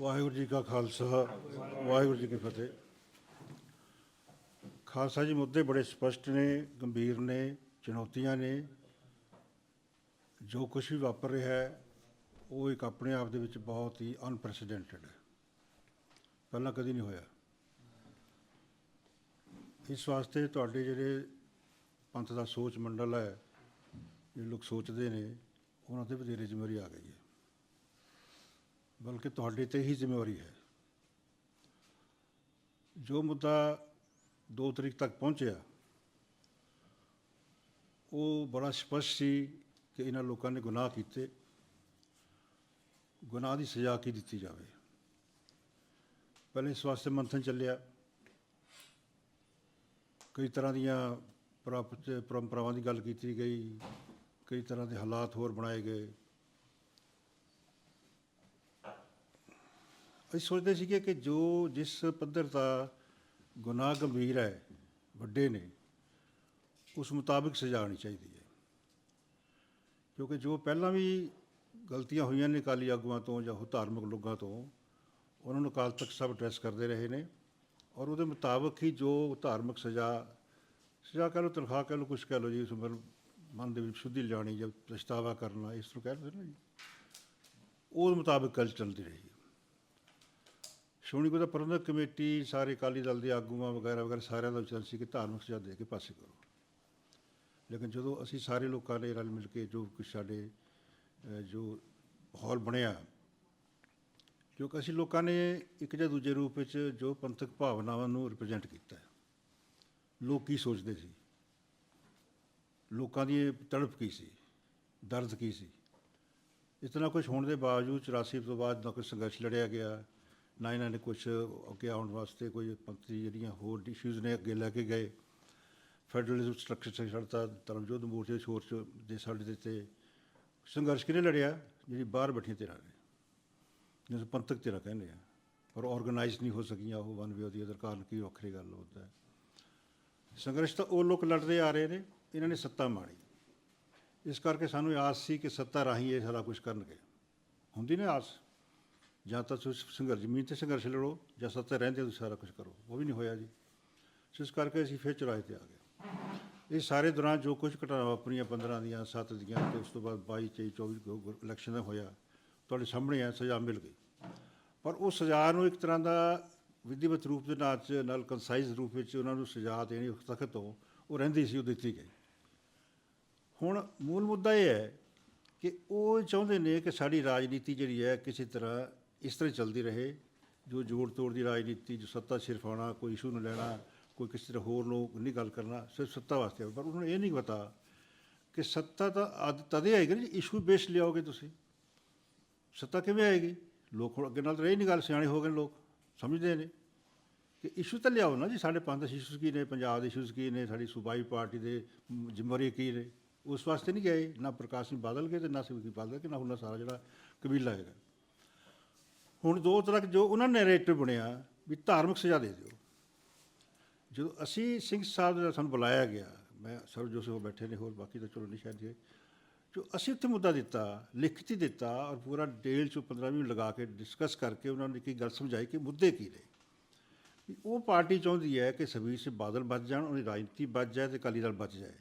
ਵਾਹਿਗੁਰੂ ਜੀ ਕਾ ਖਾਲਸਾ, ਵਾਹਿਗੁਰੂ ਜੀ ਕੀ ਫਤਿਹ। ਖਾਲਸਾ ਜੀ ਮੁੱਦੇ ਬੜੇ ਸਪਸ਼ਟ ਨੇ, ਗੰਭੀਰ ਨੇ, ਚੁਣੌਤੀਆਂ ਨੇ। ਜੋ ਕੁਝ ਵੀ ਵਾਪਰ ਰਿਹਾ ਹੈ, ਉਹ ਇੱਕ ਆਪਣੇ ਆਪ ਦੇ ਵਿੱਚ ਬਹੁਤ ਹੀ ਅਨਪ੍ਰੈਸੀਡੈਂਟਡ ਹੈ। ਪਹਿਲਾਂ ਕਦੀ ਨਹੀਂ ਹੋਇਆ। ਇਸ ਵਾਸਤੇ ਤੁਹਾਡੇ ਜਿਹੜੇ ਪੰਥ ਦਾ ਸੋਚ ਮੰਡਲ ਹੈ ਇਹ ਲੋਕ ਸੋਚਦੇ ਨੇ, ਉਹਨਾਂ ਤੇ ਵਧੇਰੇ ਜ਼ਿੰਮੇਵਾਰੀ ਆ ਗਈ ਹੈ। ਬਲਕਿ ਤੁਹਾਡੇ ਤੇ ਹੀ ਜ਼ਿੰਮੇਵਾਰੀ ਹੈ। ਜੋ ਮੁੱਦਾ 2 ਤਰੀਕ ਤੱਕ ਪਹੁੰਚਿਆ, ਉਹ ਬੜਾ ਸਪਸ਼ਟ ਸੀ ਕਿ ਇਹਨਾਂ ਲੋਕਾਂ ਨੇ ਗੁਨਾਹ ਕੀਤੇ। ਗੁਨਾਹ ਦੀ ਸਜ਼ਾ ਕੀ ਦਿੱਤੀ ਜਾਵੇ। ਪਹਿਲੇ ਸਵਾਸਥ ਮੰਥਨ ਚੱਲਿਆ। ਕਈ ਤਰ੍ਹਾਂ ਦੀਆਂ ਪ੍ਰਾਪਤ ਪਰੰਪਰਾਵਾਂ ਦੀ ਗੱਲ ਕੀਤੀ ਗਈ। ਕਈ ਤਰ੍ਹਾਂ ਦੇ ਹਾਲਾਤ ਹੋਰ ਬਣਾਏ ਗਏ। ਅਸੀਂ ਸੋਚਦੇ ਸੀਗੇ ਕਿ ਜੋ ਜਿਸ ਪੱਧਰ ਦਾ ਗੁਨਾਹ ਗੰਭੀਰ ਹੈ, ਵੱਡੇ ਨੇ, ਉਸ ਮੁਤਾਬਿਕ ਸਜ਼ਾ ਆਉਣੀ ਚਾਹੀਦੀ ਹੈ। ਕਿਉਂਕਿ ਜੋ ਪਹਿਲਾਂ ਵੀ ਗਲਤੀਆਂ ਹੋਈਆਂ ਨੇ ਕਾਲੀ ਆਗੂਆਂ ਤੋਂ ਜਾਂ ਹੋਰ ਧਾਰਮਿਕ ਲੋਕਾਂ ਤੋਂ, ਉਹਨਾਂ ਨੂੰ ਕਾਲ ਤੱਕ ਸਭ ਐਡਰੈਸ ਕਰਦੇ ਰਹੇ ਨੇ ਔਰ ਉਹਦੇ ਮੁਤਾਬਕ ਹੀ ਜੋ ਧਾਰਮਿਕ ਸਜ਼ਾ ਸਜ਼ਾ ਕਹ ਲਓ, ਤਨਖਾਹ ਕਹ ਲਓ, ਕੁਛ ਕਹ ਲਓ ਜੀ, ਉਸ ਮਨ ਮਨ ਦੇ ਵਿੱਚ ਸ਼ੁੱਧੀ ਲਿਆਉਣੀ ਜਾਂ ਪਛਤਾਵਾ ਕਰਨਾ, ਇਸ ਨੂੰ ਕਹਿੰਦੇ ਨੇ ਜੀ। ਉਹ ਮੁਤਾਬਕ ਕੱਲ ਚੱਲਦੀ ਰਹੀ। ਸ਼੍ਰੋਮਣੀ ਗੁਰਦੁਆਰਾ ਪ੍ਰਬੰਧਕ ਕਮੇਟੀ, ਸਾਰੇ ਅਕਾਲੀ ਦਲ ਦੇ ਆਗੂਆਂ ਵਗੈਰਾ ਵਗੈਰਾ ਸਾਰਿਆਂ ਦਾ ਵਿਚਾਰ ਸੀ ਕਿ ਧਾਰਮਿਕ ਸਜ਼ਾ ਦੇ ਕੇ ਪਾਸੇ ਕਰੋ। ਲੇਕਿਨ ਜਦੋਂ ਅਸੀਂ ਸਾਰੇ ਲੋਕਾਂ ਨੇ ਰਲ ਮਿਲ ਕੇ ਜੋ ਕੁਛ ਸਾਡੇ ਜੋ ਮਾਹੌਲ ਬਣਿਆ ਕਿਉਂਕਿ ਅਸੀਂ ਲੋਕਾਂ ਨੇ ਇੱਕ ਜਾਂ ਦੂਜੇ ਰੂਪ ਵਿੱਚ ਜੋ ਪੰਥਕ ਭਾਵਨਾਵਾਂ ਨੂੰ ਰਿਪਰੈਜ਼ੈਂਟ ਕੀਤਾ ਲੋਕ ਕੀ ਸੋਚਦੇ ਸੀ? ਲੋਕਾਂ ਦੀ ਇਹ ਤੜਪ ਕੀ ਸੀ? ਦਰਦ ਕੀ ਸੀ? ਇਤਨਾ ਕੁਝ ਹੋਣ ਦੇ ਬਾਵਜੂਦ 84 ਤੋਂ ਬਾਅਦ ਨਾ ਕੋਈ ਸੰਘਰਸ਼ ਲੜਿਆ ਗਿਆ ਨਾ ਇਹਨਾਂ ਨੇ ਕੁਝ ਅੱਗੇ ਆਉਣ ਵਾਸਤੇ ਕੋਈ ਪੰਥੀ ਜਿਹੜੀਆਂ ਹੋਰ ਇਸ਼ੂਜ਼ ਨੇ ਅੱਗੇ ਲੈ ਕੇ ਗਏ। ਫੈਡਰਲਿਜ਼ਮ ਸਟਰਕਚਰ ਸੇ ਛੜਤਾ ਧਰਮਯੁੱਧ ਮੋਰਚੇ ਦੇ ਸ਼ੋਰ ਚ ਦੇ ਸਾਡੇ ਦੇ ਤੇ ਸੰਘਰਸ਼ ਕਿਹਨੇ ਲੜਿਆ? ਜਿਹੜੀ ਬਾਹਰ ਬੈਠੀਆਂ ਧਿਰਾਂ ਨੇ। ਜਿਸ ਨੂੰ ਪੰਥਕ ਧਿਰਾਂ ਕਹਿੰਦੇ ਆ ਪਰ ਆਰਗੇਨਾਈਜ਼ ਨਹੀਂ ਹੋ ਸਕੀਆਂ ਉਹ ਵਨ ਵੇ ਦੀ ਅਦਰ ਕਾਰਨ ਕੀ ਵੱਖਰੀ ਗੱਲ ਹੁੰਦਾ ਹੈ। ਸੰਘਰਸ਼ ਤਾਂ ਉਹ ਲੋਕ ਲੜਦੇ ਆ ਰਹੇ ਨੇ, ਇਹਨਾਂ ਨੇ ਸੱਤਾ ਮਾਣੀ ਇਸ ਕਰਕੇ ਸਾਨੂੰ ਆਸ ਸੀ ਕਿ ਸੱਤਾ ਰਾਹੀਂ ਇਹ ਸਾਰਾ ਕੁਝ ਕਰਨਗੇ। ਹੁੰਦੀ ਨਾ ਆਸ? ਜਾਂ ਤਾਂ ਤੁਸੀਂ ਸੰਘਰਸ਼, ਜ਼ਮੀਨ ਤੇ ਸੰਘਰਸ਼ ਲੜੋ, ਜਾਂ ਸੱਤਾ ਰਹਿੰਦੇ ਤੁਸੀਂ ਸਾਰਾ ਕੁਝ ਕਰੋ। ਉਹ ਵੀ ਨਹੀਂ ਹੋਇਆ ਜੀ। ਸੋ ਇਸ ਕਰਕੇ ਅਸੀਂ ਫਿਰ ਚੁਰਾਏ ਤੇ ਆ ਗਏ। ਇਹ ਸਾਰੇ ਦੌਰਾਨ ਜੋ ਕੁਝ ਘਟਨਾ ਵਾਪਰੀਆਂ 15 ਦੀਆਂ 7 ਦੀਆਂ ਤੇ ਉਸ ਤੋਂ ਬਾਅਦ 22 23 24 ਇਲੈਕਸ਼ਨ ਦਾ ਹੋਇਆ, ਤੁਹਾਡੇ ਸਾਹਮਣੇ ਆ, ਸਜ਼ਾ ਮਿਲ ਗਈ। ਪਰ ਉਹ ਸਜ਼ਾ ਨੂੰ ਇੱਕ ਤਰ੍ਹਾਂ ਦਾ ਵਿਧੀਵਤ ਰੂਪ ਦੇ ਨਾਲ ਚ, ਨਾਲ ਕੰਸਾਈਜ਼ ਰੂਪ ਵਿੱਚ ਉਹਨਾਂ ਨੂੰ ਸਜ਼ਾ ਦੇਣੀ ਤਖ਼ਤ ਤੋਂ, ਉਹ ਰਹਿੰਦੀ ਸੀ, ਉਹ ਦਿੱਤੀ ਗਈ। ਹੁਣ ਮੂਲ ਮੁੱਦਾ ਇਹ ਹੈ ਕਿ ਉਹ ਚਾਹੁੰਦੇ ਨੇ ਕਿ ਸਾਡੀ ਰਾਜਨੀਤੀ ਜਿਹੜੀ ਹੈ, ਕਿਸੇ ਤਰ੍ਹਾਂ ਇਸ ਤਰ੍ਹਾਂ ਚੱਲਦੀ ਰਹੇ। ਜੋ ਜੋੜ ਤੋੜ ਦੀ ਰਾਜਨੀਤੀ, ਜੋ ਸੱਤਾ ਸਿਰਫ ਆਉਣਾ, ਕੋਈ ਇਸ਼ੂ ਨੂੰ ਲੈਣਾ, ਕੋਈ ਕਿਸੇ ਤਰ੍ਹਾਂ ਹੋਰ ਨੂੰ ਨਹੀਂ ਗੱਲ ਕਰਨਾ, ਸਿਰਫ ਸੱਤਾ ਵਾਸਤੇ ਪਰ ਉਹਨਾਂ ਨੂੰ ਇਹ ਨਹੀਂ ਪਤਾ ਕਿ ਸੱਤਾ ਤਾਂ ਅੱਜ ਤਦੇ ਆਏਗੀ ਨਾ ਇਸ਼ੂ ਬੇਸ ਲਿਆਓਗੇ ਤੁਸੀਂ। ਸੱਤਾ ਕਿਵੇਂ ਆਏਗੀ? ਲੋਕ ਹੁਣ ਅੱਗੇ ਨਾਲ ਤਾਂ ਰਹੀ ਨਹੀਂ ਗੱਲ, ਸਿਆਣੇ ਹੋ ਗਏ ਨੇ ਲੋਕ, ਸਮਝਦੇ ਨੇ। ਕਿ ਇਸ਼ੂ ਤਾਂ ਲਿਆਓ ਨਾ ਜੀ, ਸਾਡੇ ਪੰਜ ਇਸ਼ੂਜ਼ ਕੀ ਨੇ, ਪੰਜਾਬ ਦੇ ਇਸ਼ੂਜ਼ ਕੀ ਨੇ, ਸਾਡੀ ਸੂਬਾਈ ਪਾਰਟੀ ਦੇ ਜ਼ਿੰਮੇਵਾਰੀ ਕੀ ਨੇ। ਉਸ ਵਾਸਤੇ ਨਹੀਂ ਗਏ, ਨਾ ਪ੍ਰਕਾਸ਼ ਸਿੰਘ ਬਾਦਲ ਗਏ ਤੇ ਨਾ ਸਿਵਕੀ ਬਾਦਲ ਕੇ ਨਾ ਉਹਨਾਂ ਸਾਰਾ ਜਿਹੜਾ ਕਬੀਲਾ ਹੈਗਾ। ਹੁਣ ਦੋ ਤਰ੍ਹਾਂ ਜੋ ਉਹਨਾਂ ਨੇ ਨੈਰੇਟਿਵ ਬਣਿਆ, ਵੀ ਧਾਰਮਿਕ ਸਜ਼ਾ ਦੇ ਦਿਓ। ਜਦੋਂ ਅਸੀਂ ਸਿੰਘ ਸਾਹਿਬ ਦਾ ਸਾਨੂੰ ਬੁਲਾਇਆ ਗਿਆ, ਮੈਂ ਸਰਜੋ ਸਿੰਘ ਬੈਠੇ ਨੇ ਹੋਰ, ਬਾਕੀ ਤਾਂ ਚਲੋ ਨਹੀਂ ਸ਼ਾਇਦ ਜੀ ਜੋ ਅਸੀਂ ਉੱਥੇ ਮੁੱਦਾ ਦਿੱਤਾ, ਲਿਖਤੀ ਦਿੱਤਾ ਔਰ ਪੂਰਾ ਡੇਲ ਚ 15 ਮਿੰਟ ਲਗਾ ਕੇ ਡਿਸਕਸ ਕਰਕੇ ਉਹਨਾਂ ਨੇ ਕੀ ਗੱਲ ਸਮਝਾਈ ਕਿ ਮੁੱਦੇ ਕੀ ਨੇ। ਵੀ ਉਹ ਪਾਰਟੀ ਚਾਹੁੰਦੀ ਹੈ ਕਿ ਸੁਖਬੀਰ ਸਿੰਘ ਬਾਦਲ ਬਚ ਜਾਣ, ਉਹਦੀ ਰਾਜਨੀਤੀ ਬਚ ਜਾਏ ਤੇ ਅਕਾਲੀ ਦਲ ਬਚ ਜਾਏ।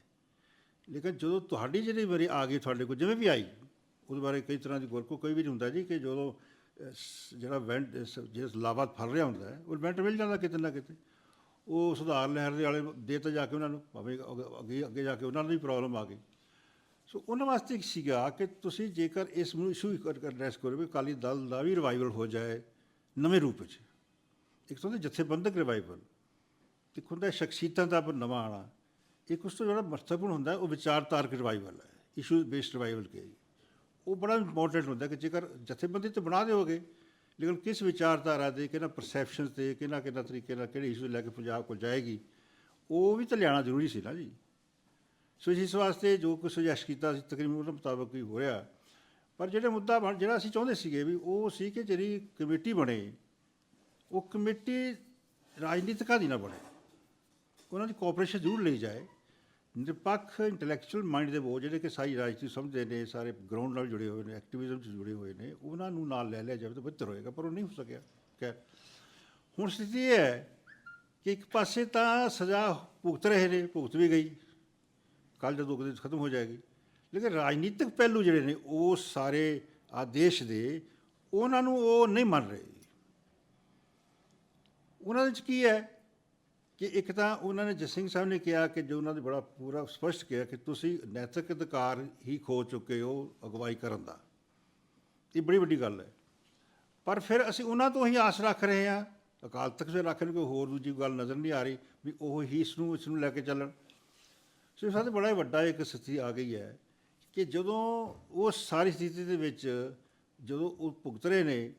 ਲੇਕਿਨ ਜਦੋਂ ਤੁਹਾਡੀ ਜਿਹੜੀ ਵਾਰੀ ਆ ਗਈ, ਤੁਹਾਡੇ ਕੋਲ ਜਿਵੇਂ ਵੀ ਆਈ, ਉਹਦੇ ਬਾਰੇ ਕਈ ਤਰ੍ਹਾਂ ਦੀ ਗੁਰਕੋ ਕੋਈ ਵੀ ਨਹੀਂ ਹੁੰਦਾ ਜੀ ਕਿ ਜਦੋਂ ਜਿਹੜਾ ਵੈਂਟ ਜਿਸ ਲਾਵਾ ਫੜ ਰਿਹਾ ਹੁੰਦਾ ਹੈ, ਉਹ ਵੈਂਟ ਮਿਲ ਜਾਂਦਾ ਕਿਤੇ ਨਾ ਕਿਤੇ। ਉਹ ਸੁਧਾਰ ਲਹਿਰ ਦੇ ਵਾਲੇ ਦੇ ਤਾਂ ਜਾ ਕੇ ਉਹਨਾਂ ਨੂੰ, ਭਾਵੇਂ ਅੱਗੇ- ਅੱਗੇ ਜਾ ਕੇ ਉਹਨਾਂ ਨੂੰ ਵੀ ਪ੍ਰੋਬਲਮ ਆ ਗਈ। ਸੋ ਉਹਨਾਂ ਵਾਸਤੇ ਇੱਕ ਸੀਗਾ ਕਿ ਤੁਸੀਂ ਜੇਕਰ ਇਸ ਨੂੰ ਇਸ਼ੂ ਐਡਰੈਸ ਕਰੋ ਵੀ ਅਕਾਲੀ ਦਲ ਦਾ ਵੀ ਰਿਵਾਈਵਲ ਹੋ ਜਾਏ ਨਵੇਂ ਰੂਪ ਵਿੱਚ। ਇੱਕ ਤਾਂ ਹੁੰਦਾ ਜਥੇਬੰਦਕ ਰਿਵਾਈਵਲ ਤੇ ਇੱਕ ਹੁੰਦਾ ਸ਼ਖਸੀਅਤਾਂ ਦਾ ਨਵਾਂ ਆਣਾ ਇੱਕ ਉਸ ਤੋਂ ਜਿਹੜਾ ਮਹੱਤਵਪੂਰਨ ਹੁੰਦਾ ਉਹ ਵਿਚਾਰਧਾਰਕ ਰਿਵਾਈਵਲ ਹੈ ਇਸ਼ੂ ਬੇਸਡ ਰਿਵਾਈਵਲ ਕੇ ਉਹ ਬੜਾ ਇੰਪੋਰਟੈਂਟ ਹੁੰਦਾ ਕਿ ਜੇਕਰ ਜਥੇਬੰਦੀ ਤੇ ਬਣਾ ਦਿਓਗੇ, ਲੇਕਿਨ ਕਿਸ ਵਿਚਾਰਧਾਰਾ ਦੇ ਕਿਹਨਾਂ ਪਰਸੈਪਸ਼ਨਸ ਤੇ, ਕਿਹਨਾਂ ਕਿਹਨਾਂ ਤਰੀਕੇ ਨਾਲ ਕਿਹੜੇ ਇਸ਼ੂ ਲੈ ਕੇ ਪੰਜਾਬ ਕੋਲ ਜਾਏਗੀ, ਉਹ ਵੀ ਤਾਂ ਲਿਆਉਣਾ ਜ਼ਰੂਰੀ ਸੀ ਨਾ ਜੀ। ਸੋ ਇਸ ਵਾਸਤੇ ਜੋ ਕੁਝ ਸੁਜੈਸਟ ਕੀਤਾ ਸੀ, ਤਕਰੀਬਨ ਉਹਦੇ ਮੁਤਾਬਕ ਹੀ ਹੋਇਆ ਪਰ ਜਿਹੜੇ ਮੁੱਦਾ ਬਣ- ਜਿਹੜਾ ਅਸੀਂ ਚਾਹੁੰਦੇ ਸੀਗੇ ਵੀ ਉਹ ਸੀ ਕਿ ਜਿਹੜੀ ਕਮੇਟੀ ਬਣੇ, ਉਹ ਕਮੇਟੀ ਰਾਜਨੀਤਿਕਾਂ ਦੀ ਨਾ ਬਣੇ। ਉਹਨਾਂ ਦੀ ਕੋਆਪਰੇਸ਼ਨ ਜ਼ਰੂਰ ਲਈ ਜਾਏ। ਨਿਰਪੱਖ ਇੰਟੈਲੈਕਚੁਅਲ ਮਾਈਂਡ ਦੇ ਉਹ ਜਿਹੜੇ ਕਿ ਸਾਰੀ ਰਾਜਨੀਤੀ ਸਮਝਦੇ ਨੇ, ਸਾਰੇ ਗਰਾਊਂਡ ਨਾਲ ਜੁੜੇ ਹੋਏ ਨੇ ਐਕਟਿਵਿਜ਼ਮ 'ਚ ਜੁੜੇ ਹੋਏ ਨੇ, ਉਹਨਾਂ ਨੂੰ ਨਾਲ ਲੈ ਲਿਆ ਜਾਵੇ ਤਾਂ ਬਿਹਤਰ ਹੋਏਗਾ, ਪਰ ਉਹ ਨਹੀਂ ਹੋ ਸਕਿਆ। ਖੈਰ, ਹੁਣ ਸਥਿਤੀ ਇਹ ਹੈ ਕਿ ਇੱਕ ਪਾਸੇ ਤਾਂ ਸਜ਼ਾ ਭੁਗਤ ਰਹੇ ਨੇ, ਭੁਗਤ ਵੀ ਗਈ ਕੱਲ ਜਦੋਂ ਕਦੇ ਖਤਮ ਹੋ ਜਾਏਗੀ, ਲੇਕਿਨ ਰਾਜਨੀਤਿਕ ਪਹਿਲੂ ਜਿਹੜੇ ਨੇ, ਉਹ ਸਾਰੇ ਆਦੇਸ਼ ਦੇ, ਉਹਨਾਂ ਨੂੰ ਉਹ ਨਹੀਂ ਮੰਨ ਰਹੇ। ਉਹਨਾਂ ਦੇ ਵਿੱਚ ਕੀ ਹੈ? ਕਿ ਇੱਕ ਤਾਂ ਉਹਨਾਂ ਨੇ ਜਸਿੰਘ ਸਾਹਿਬ ਨੇ ਕਿਹਾ ਕਿ ਜੋ ਉਹਨਾਂ ਨੇ ਬੜਾ ਪੂਰਾ ਸਪਸ਼ਟ ਕਿਹਾ ਕਿ ਤੁਸੀਂ ਨੈਤਿਕ ਅਧਿਕਾਰ ਹੀ ਖੋ ਚੁੱਕੇ ਹੋ ਅਗਵਾਈ ਕਰਨ ਦਾ। ਇਹ ਬੜੀ ਵੱਡੀ ਗੱਲ ਹੈ। ਪਰ ਫਿਰ ਅਸੀਂ ਉਹਨਾਂ ਤੋਂ ਹੀ ਆਸ ਰੱਖ ਰਹੇ ਹਾਂ। ਅਕਾਲ ਤਖਤ ਸੇ ਰੱਖਣ ਕੋਈ ਹੋਰ ਦੂਜੀ ਗੱਲ ਨਜ਼ਰ ਨਹੀਂ ਆ ਰਹੀ ਵੀ ਉਹ ਹੀ ਇਸ ਨੂੰ ਇਸ ਨੂੰ ਲੈ ਕੇ ਚੱਲਣ। ਸੋ ਸਾਡੇ ਬੜਾ ਵੱਡਾ ਇੱਕ ਸਥਿਤੀ ਆ ਗਈ ਹੈ ਕਿ ਜਦੋਂ ਉਹ ਸਾਰੀ ਸਥਿਤੀ ਦੇ ਵਿੱਚ ਜਦੋਂ ਉਹ ਭੁਗਤ ਰਹੇ ਨੇ,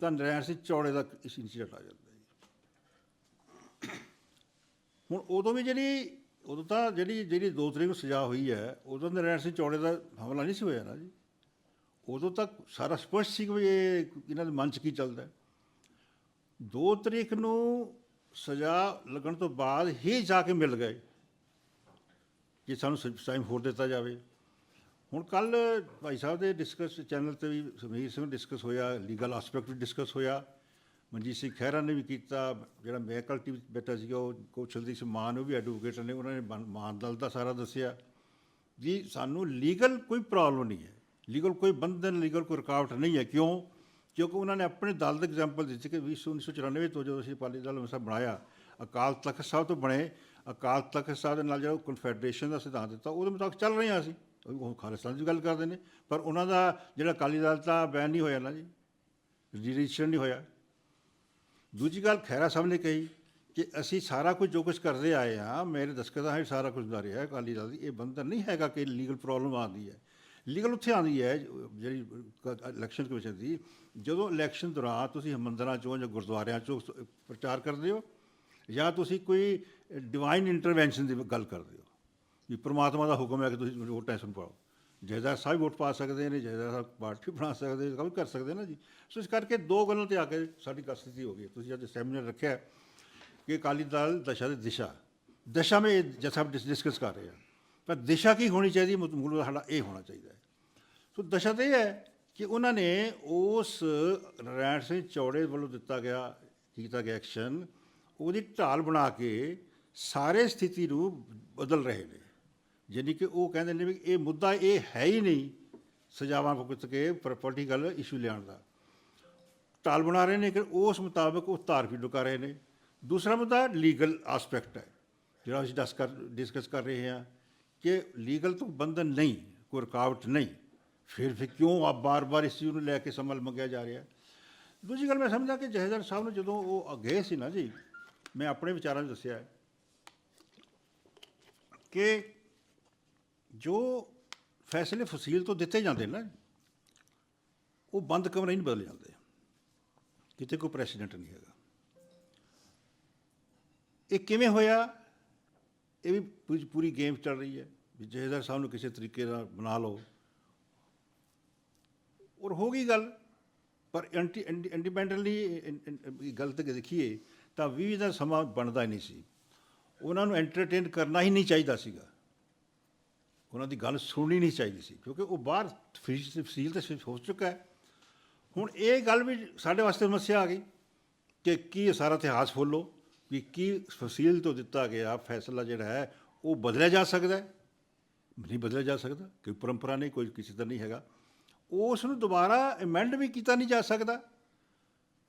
ਤਾਂ ਨਰੈਣ ਸਿੰਘ ਚੌੜੇ ਦਾ ਇਸ ਇੰਸੀਡੈਂਟ ਆ ਜਾਂਦਾ ਹੈ ਹੁਣ ਉਦੋਂ ਵੀ ਜਿਹੜੀ, ਉਦੋਂ ਤਾਂ ਜਿਹੜੀ ਜਿਹੜੀ ਦੋ ਤਰੀਕ ਨੂੰ ਸਜ਼ਾ ਹੋਈ ਹੈ, ਉਦੋਂ ਨਰੈਣ ਸਿੰਘ ਚੌੜੇ ਦਾ ਹਮਲਾ ਨਹੀਂ ਸੀ ਹੋਇਆ ਨਾ ਜੀ। ਉਦੋਂ ਤੱਕ ਸਾਰਾ ਸਪਸ਼ਟ ਸੀ ਕਿ ਵੀ ਇਹ ਇਹਨਾਂ ਦੇ ਮਨ 'ਚ ਕੀ ਚੱਲਦਾ ਦੋ ਤਰੀਕ ਨੂੰ ਸਜ਼ਾ ਲੱਗਣ ਤੋਂ ਬਾਅਦ ਹੀ ਜਾ ਕੇ ਮਿਲ ਗਏ ਕਿ ਸਾਨੂੰ ਟਾਈਮ ਹੋਰ ਦਿੱਤਾ ਜਾਵੇ। ਹੁਣ ਕੱਲ ਭਾਈ ਸਾਹਿਬ ਦੇ ਡਿਸਕਸ ਚੈਨਲ ਤੇ ਵੀ ਸਮੀਰ ਸਿੰਘ ਡਿਸਕਸ ਹੋਇਆ ਲੀਗਲ ਐਸਪੈਕਟ ਵੀ ਡਿਸਕਸ ਹੋਇਆ। ਮਨਜੀਤ ਸਿੰਘ ਖਹਿਰਾ ਨੇ ਵੀ ਕੀਤਾ, ਜਿਹੜਾ ਮੈਂ ਕੱਲ ਟੀਵੀ ਬੈਠਾ ਸੀਗਾ, ਉਹ ਕੌਸ਼ਲ ਦੀ ਸਮਾਨ, ਉਹ ਵੀ ਐਡਵੋਕੇਟ ਨੇ, ਉਹਨਾਂ ਨੇ ਮਾਨ ਦਲ ਦਾ ਸਾਰਾ ਦੱਸਿਆ। ਜੀ, ਸਾਨੂੰ ਲੀਗਲ ਕੋਈ ਪ੍ਰੋਬਲਮ ਨਹੀਂ ਹੈ। ਲੀਗਲ ਕੋਈ ਬੰਧਨ ਲੀਗਲ ਕੋਈ ਰੁਕਾਵਟ ਨਹੀਂ ਹੈ। ਕਿਉਂ? ਕਿਉਂਕਿ ਉਹਨਾਂ ਨੇ ਆਪਣੇ ਦਲ ਦਾ ਐਗਜ਼ਾਮਪਲ ਦਿੱਤੀ ਕਿ 1994 ਤੋਂ ਜਦੋਂ ਅਸੀਂ ਅਕਾਲੀ ਦਲ ਮਸਾ ਬਣਾਇਆ, ਅਕਾਲ ਤਖਤ ਸਾਹਿਬ ਤੋਂ ਬਣੇ, ਅਕਾਲ ਤਖਤ ਸਾਹਿਬ ਦੇ ਨਾਲ ਜਿਹੜਾ ਕਨਫੈਡਰੇਸ਼ਨ ਦਾ ਸਿਧਾਂਤ ਦਿੱਤਾ, ਉਹਦੇ ਮੁਤਾਬਕ ਚੱਲ ਰਹੇ ਹਾਂ ਅਸੀਂ ਉਹ ਖਾਲਿਸਤਾਨ ਦੀ ਗੱਲ ਕਰਦੇ ਨੇ, ਪਰ ਉਹਨਾਂ ਦਾ ਜਿਹੜਾ ਅਕਾਲੀ ਦਲ ਦਾ ਬੈਨ ਨਹੀਂ ਹੋਇਆ ਨਾ ਜੀ ਰਜਿਸਟਰ ਨਹੀਂ ਹੋਇਆ। ਦੂਜੀ ਗੱਲ ਖੈਰਾ ਸਾਹਿਬ ਨੇ ਕਹੀ ਕਿ ਅਸੀਂ ਸਾਰਾ ਕੁਝ ਜੋ ਕੁਝ ਕਰਦੇ ਆਏ ਹਾਂ, ਮੇਰੇ ਦਸਤਖਤਾਂ ਹੈ ਸਾਰਾ ਕੁਝ ਦਾ ਰਿਹਾ ਅਕਾਲੀ ਦਲ ਦੀ, ਇਹ ਬੰਧਨ ਨਹੀਂ ਹੈਗਾ ਕਿ ਲੀਗਲ ਪ੍ਰੋਬਲਮ ਆਉਂਦੀ ਹੈ। ਲੀਗਲ ਉੱਥੇ ਆਉਂਦੀ ਹੈ, ਜਿਹੜੀ ਇਲੈਕਸ਼ਨ ਕਮਿਸ਼ਨ ਦੀ, ਜਦੋਂ ਇਲੈਕਸ਼ਨ ਦੌਰਾਨ ਤੁਸੀਂ ਮੰਦਰਾਂ ਚੋਂ ਜਾਂ ਗੁਰਦੁਆਰਿਆਂ ਚੋਂ ਪ੍ਰਚਾਰ ਕਰਦੇ ਹੋ ਜਾਂ ਤੁਸੀਂ ਕੋਈ ਡਿਵਾਈਨ ਇੰਟਰਵੈਂਸ਼ਨ ਦੀ ਗੱਲ ਕਰਦੇ ਹੋ, ਵੀ ਪ੍ਰਮਾਤਮਾ ਦਾ ਹੁਕਮ ਹੈ ਕਿ ਤੁਸੀਂ ਵੋਟਾਂ ਸੁਣ ਪਾਓ। ਜਾਇਦਾਦ ਸਾਹਿਬ ਵੋਟ ਪਾ ਸਕਦੇ ਨੇ ਜਾਇਦਾਦ ਸਾਹਿਬ ਪਾਰਟੀ ਬਣਾ ਸਕਦੇ ਨੇ ਕੰਮ ਕਰ ਸਕਦੇ ਨਾ ਜੀ। ਸੋ ਇਸ ਕਰਕੇ ਦੋ ਗੱਲਾਂ ਤੇ ਆ ਕੇ ਸਾਡੀ ਕਸਤੀ ਹੋ ਗਈ। ਤੁਸੀਂ ਅੱਜ ਸੈਮੀਨਾਰ ਰੱਖਿਆ ਕਿ ਕਾਲੀ ਦਲ ਦਸ਼ਾ ਦੀ ਦਿਸ਼ਾ। ਦਿਸ਼ਾ ਮੇ ਜੈਸਾ ਡਿਸਕਸ ਕਰ ਰਹੇ ਆ। ਪਰ ਦਿਸ਼ਾ ਕੀ ਹੋਣੀ ਚਾਹੀਦੀ ਮੂਲ ਸਾਡਾ ਇਹ ਹੋਣਾ ਚਾਹੀਦਾ ਸੋ ਦਸ਼ਾ ਤੇ ਹੈ ਕਿ ਉਹਨਾਂ ਨੇ ਉਸ ਨਰੈਣ ਸਿੰਘ ਚੌੜੇ ਵੱਲੋਂ ਦਿੱਤਾ ਗਿਆ, ਕੀਤਾ ਗਿਆ ਐਕਸ਼ਨ, ਉਹਦੀ ਢਾਲ ਬਣਾ ਕੇ ਸਾਰੇ ਸਥਿਤੀ ਨੂੰ ਬਦਲ ਰਹੇ ਨੇ। ਯਾਨੀ ਕਿ ਉਹ ਕਹਿੰਦੇ ਨੇ ਵੀ ਇਹ ਮੁੱਦਾ ਇਹ ਹੈ ਹੀ ਨਹੀਂ ਸਜ਼ਾਵਾਂ ਭੁਗਤ ਕੇ ਪੋਲੀਟੀਕਲ ਇਸ਼ੂ ਲਿਆਉਣ ਦਾ। ਟਾਲ ਬਣਾ ਰਹੇ ਨੇ ਕਿ ਉਸ ਮੁਤਾਬਕ ਉਹ ਧਾਰ ਵੀ ਲੁਕਾ ਰਹੇ ਨੇ। ਦੂਸਰਾ ਮੁੱਦਾ ਲੀਗਲ ਐਸਪੈਕਟ ਹੈ, ਜਿਹੜਾ ਅਸੀਂ ਡਿਸਕਸ ਕਰ ਡਿਸਕਸ ਕਰ ਰਹੇ ਹਾਂ ਕਿ ਲੀਗਲ ਤੋਂ ਬੰਧਨ ਨਹੀਂ, ਕੋਈ ਰੁਕਾਵਟ ਨਹੀਂ। ਫਿਰ ਫਿਰ ਕਿਉਂ ਆ ਬਾਰ-ਬਾਰ ਇਸ ਚੀਜ਼ ਨੂੰ ਲੈ ਕੇ ਸੰਭਲ ਮੰਗਿਆ ਜਾ ਰਿਹਾ? ਦੂਜੀ ਗੱਲ ਮੈਂ ਸਮਝਦਾ ਕਿ ਜਹੇਦਾਰ ਸਾਹਿਬ ਨੂੰ ਜਦੋਂ ਉਹ ਗਏ ਸੀ ਨਾ ਜੀ, ਮੈਂ ਆਪਣੇ ਵਿਚਾਰਾਂ 'ਚ ਦੱਸਿਆ ਕਿ ਜੋ ਫੈਸਲੇ ਫਸੀਲ ਤੋਂ ਦਿੱਤੇ ਜਾਂਦੇ ਨਾ, ਉਹ ਬੰਦ ਕਮਰੇ ਨਹੀਂ ਬਦਲ ਜਾਂਦੇ। ਕਿਤੇ ਕੋਈ ਪ੍ਰੈਸੀਡੈਂਟ ਨਹੀਂ ਹੈਗਾ। ਇਹ ਕਿਵੇਂ ਹੋਇਆ? ਇਹ ਵੀ ਪੂਰੀ- ਪੂਰੀ ਗੇਮ ਚੱਲ ਰਹੀ ਹੈ ਵੀ ਜਹੇਦਾਰ ਸਾਹਿਬ ਨੂੰ ਕਿਸੇ ਤਰੀਕੇ ਨਾਲ ਬਣਾ ਲਓ। ਔਰ ਹੋ ਗਈ ਗੱਲ, ਪਰ ਐਂਟੀ ਇੰਡੀਪੈਂਡੈਂਟਲੀ ਗੱਲ ਤੇ ਦੇਖੀਏ ਤਾਂ ਵੀ ਦਾ ਸਮਾਂ ਬਣਦਾ ਹੀ ਨਹੀਂ ਸੀ। ਉਹਨਾਂ ਨੂੰ ਐਂਟਰਟੇਨ ਕਰਨਾ ਹੀ ਨਹੀਂ ਚਾਹੀਦਾ ਸੀਗਾ। ਉਹਨਾਂ ਦੀ ਗੱਲ ਸੁਣਨੀ ਨਹੀਂ ਚਾਹੀਦੀ ਸੀ, ਕਿਉਂਕਿ ਉਹ ਬਾਹਰ ਫੀਸ ਤਫਸੀਲ ਤੇ ਸਿਰਫ ਹੋ ਚੁੱਕਾ ਹੈ। ਹੁਣ ਇਹ ਗੱਲ ਵੀ ਸਾਡੇ ਵਾਸਤੇ ਸਮੱਸਿਆ ਆ ਗਈ ਕਿ ਕੀ ਸਾਰਾ ਇਤਿਹਾਸ ਫੋਲੋ, ਵੀ ਕੀ ਫਸੀਲ ਤੋਂ ਦਿੱਤਾ ਗਿਆ ਫੈਸਲਾ ਜਿਹੜਾ ਹੈ, ਉਹ ਬਦਲਿਆ ਜਾ ਸਕਦਾ ਹੈ? ਨਹੀਂ ਬਦਲਿਆ ਜਾ ਸਕਦਾ, ਕੋਈ ਪਰੰਪਰਾ ਨਹੀਂ, ਕੋਈ ਕਿਸੇ ਦਾ ਨਹੀਂ ਹੈਗਾ। ਉਸ ਨੂੰ ਦੁਬਾਰਾ ਅਮੈਂਡ ਵੀ ਕੀਤਾ ਨਹੀਂ ਜਾ ਸਕਦਾ।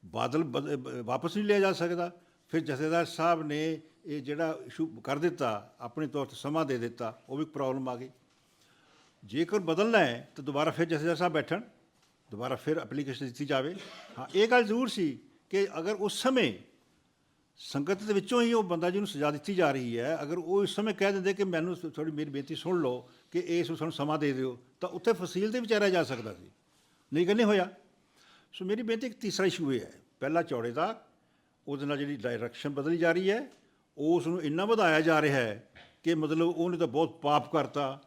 ਬਾਦਲ ਬਦ- ਵਾਪਸ ਨਹੀਂ ਲਿਆ ਜਾ ਸਕਦਾ। ਫਿਰ ਜਥੇਦਾਰ ਸਾਹਿਬ ਨੇ ਇਹ ਜਿਹੜਾ ਇਸ਼ੂ ਕਰ ਦਿੱਤਾ, ਆਪਣੇ ਤੌਰ ਤੇ ਸਮਾਂ ਦੇ ਦਿੱਤਾ, ਉਹ ਵੀ ਪ੍ਰੋਬਲਮ ਆ ਗਈ। ਜੇਕਰ ਬਦਲਣਾ ਹੈ, ਤਾਂ ਦੁਬਾਰਾ ਫਿਰ ਜਥੇਦਾਰ ਸਾਹਿਬ ਬੈਠਣ, ਦੁਬਾਰਾ ਫਿਰ ਐਪਲੀਕੇਸ਼ਨ ਦਿੱਤੀ ਜਾਵੇ। ਹਾਂ, ਇਹ ਗੱਲ ਜ਼ਰੂਰ ਸੀ ਕਿ ਅਗਰ ਉਸ ਸਮੇਂ ਸੰਗਤ ਦੇ ਵਿੱਚੋਂ ਹੀ ਉਹ ਬੰਦਾ ਜਿਹਨੂੰ ਸਜ਼ਾ ਦਿੱਤੀ ਜਾ ਰਹੀ ਹੈ, ਅਗਰ ਉਹ ਇਸ ਸਮੇਂ ਕਹਿ ਦਿੰਦੇ ਕਿ ਮੈਨੂੰ ਥੋੜੀ ਮੇਰੀ ਬੇਨਤੀ ਸੁਣ ਲਓ ਕਿ ਇਸ ਨੂੰ ਸਾਨੂੰ ਸਮਾਂ ਦੇ ਦਿਓ, ਤਾਂ ਉੱਥੇ ਫਸੀਲ ਤੇ ਵਿਚਾਰਿਆ ਜਾ ਸਕਦਾ ਸੀ। ਨਹੀਂ ਕਹਿੰਦੇ ਹੋਇਆ। ਸੋ ਮੇਰੀ ਬੇਨਤੀ ਇੱਕ ਤੀਸਰਾ ਇਸ਼ੂ ਇਹ ਹੈ। ਪਹਿਲਾ ਚੌੜੇ ਦਾ, ਉਹਦੇ ਨਾਲ ਜਿਹੜੀ ਡਾਇਰੈਕਸ਼ਨ ਬਦਲੀ ਜਾ ਰਹੀ ਹੈ ਉਸ ਨੂੰ ਇੰਨਾ ਵਧਾਇਆ ਜਾ ਰਿਹਾ ਹੈ ਕਿ ਮਤਲਬ ਉਹਨੇ ਤਾਂ ਬਹੁਤ ਪਾਪ ਕਰਤਾ।